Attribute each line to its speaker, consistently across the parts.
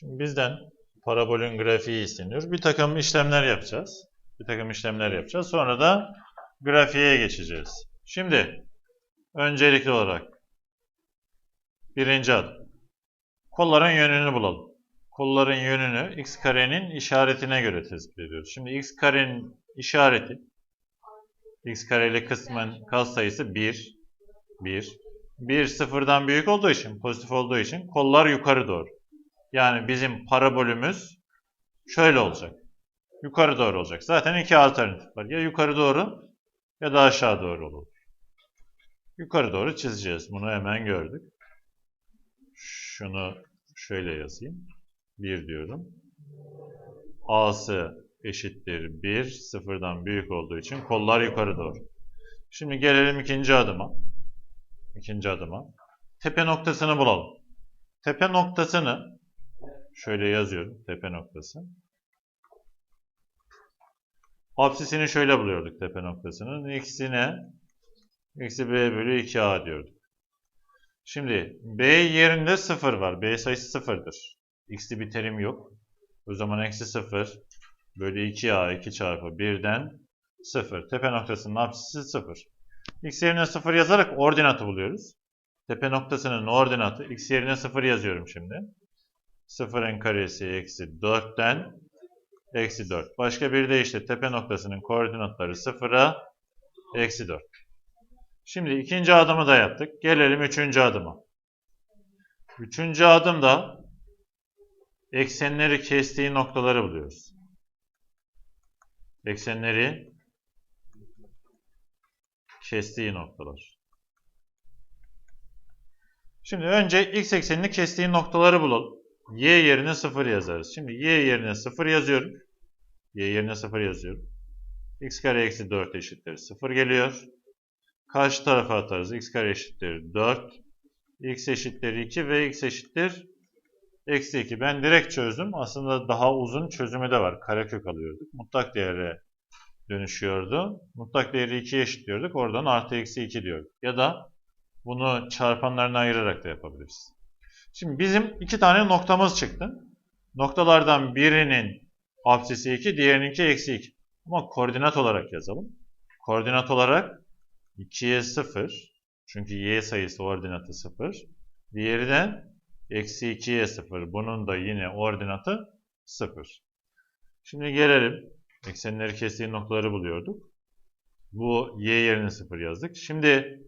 Speaker 1: Şimdi bizden parabolün grafiği isteniyor. Bir takım işlemler yapacağız. Bir takım işlemler yapacağız. Sonra da grafiğe geçeceğiz. Şimdi öncelikli olarak birinci adım. Kolların yönünü bulalım. Kolların yönünü x karenin işaretine göre tespit ediyoruz. Şimdi x karenin işareti x kareli kısmın katsayısı 1 1 1 sıfırdan büyük olduğu için, pozitif olduğu için kollar yukarı doğru. Yani bizim parabolümüz şöyle olacak. Yukarı doğru olacak. Zaten iki alternatif var. Ya yukarı doğru ya da aşağı doğru olur. Yukarı doğru çizeceğiz. Bunu hemen gördük. Şunu şöyle yazayım. 1 diyorum. A'sı eşittir 1. Sıfırdan büyük olduğu için kollar yukarı doğru. Şimdi gelelim ikinci adıma. İkinci adıma. Tepe noktasını bulalım. Tepe noktasını şöyle yazıyorum. Tepe noktası. Apsisini şöyle buluyorduk tepe noktasının. X'ine eksi b bölü 2a diyorduk. Şimdi b yerinde 0 var. b sayısı 0'dır. X'li bir terim yok. O zaman eksi 0 bölü 2a 2 çarpı 1'den 0. Tepe noktasının apsisi 0. X yerine 0 yazarak ordinatı buluyoruz. Tepe noktasının ordinatı x yerine 0 yazıyorum şimdi. 0'ın karesi eksi 4'ten eksi 4. Başka bir de işte tepe noktasının koordinatları 0'a eksi 4. Şimdi ikinci adımı da yaptık. Gelelim üçüncü adıma. Üçüncü adımda eksenleri kestiği noktaları buluyoruz. Eksenleri kestiği noktalar. Şimdi önce x eksenini kestiği noktaları bulalım. Y yerine 0 yazarız. Şimdi y yerine 0 yazıyorum. Y yerine 0 yazıyorum. x kare eksi 4 eşittir 0 geliyor. Karşı tarafa atarız. x kare eşittir 4. x eşittir 2 ve x eşittir eksi 2. Ben direkt çözdüm. Aslında daha uzun çözümü de var. Karekök alıyorduk. Mutlak değere dönüşüyordu. Mutlak değeri 2'ye eşitliyorduk. Oradan artı eksi 2 diyorduk. Ya da bunu çarpanlarına ayırarak da yapabiliriz. Şimdi bizim iki tane noktamız çıktı. Noktalardan birinin apsisi 2, diğerininki eksi 2. Ama koordinat olarak yazalım. Koordinat olarak 2'ye 0. Çünkü y sayısı ordinatı 0. Diğeri de eksi 2'ye 0. Bunun da yine ordinatı 0. Şimdi gelelim. Eksenleri kestiği noktaları buluyorduk. Bu y yerine 0 yazdık. Şimdi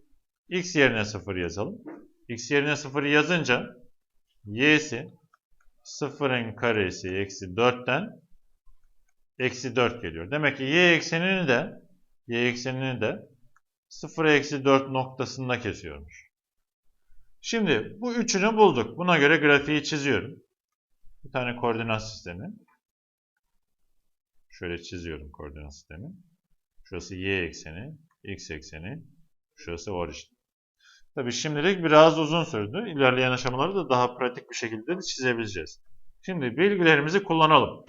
Speaker 1: x yerine 0 yazalım. x yerine 0 yazınca y'si 0'ın karesi eksi 4'ten eksi 4 geliyor. Demek ki y eksenini de y eksenini de 0 eksi 4 noktasında kesiyormuş. Şimdi bu üçünü bulduk. Buna göre grafiği çiziyorum. Bir tane koordinat sistemi. Şöyle çiziyorum koordinat sistemi. Şurası y ekseni, x ekseni, şurası orijin. Tabii şimdilik biraz uzun sürdü. İlerleyen aşamaları da daha pratik bir şekilde de çizebileceğiz. Şimdi bilgilerimizi kullanalım.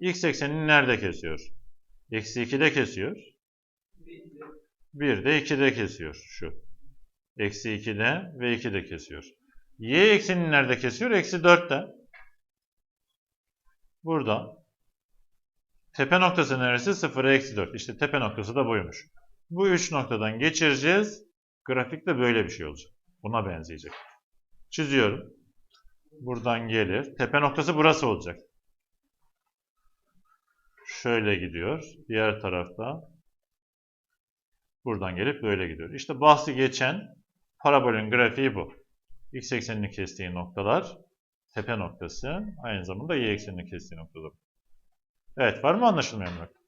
Speaker 1: X eksenini nerede kesiyor? Eksi 2'de kesiyor. 1 de 2'de kesiyor. Şu. Eksi 2'de ve 2'de kesiyor. Y eksenini nerede kesiyor? Eksi 4'te. Burada. Tepe noktası neresi? 0'a eksi 4. İşte tepe noktası da buymuş. Bu üç noktadan geçireceğiz. Grafikte böyle bir şey olacak. Buna benzeyecek. Çiziyorum. Buradan gelir. Tepe noktası burası olacak. Şöyle gidiyor. Diğer tarafta buradan gelip böyle gidiyor. İşte bahsi geçen parabolün grafiği bu. X eksenini kestiği noktalar tepe noktası. Aynı zamanda y eksenini kestiği noktalar. Evet var mı anlaşılmayan nokta?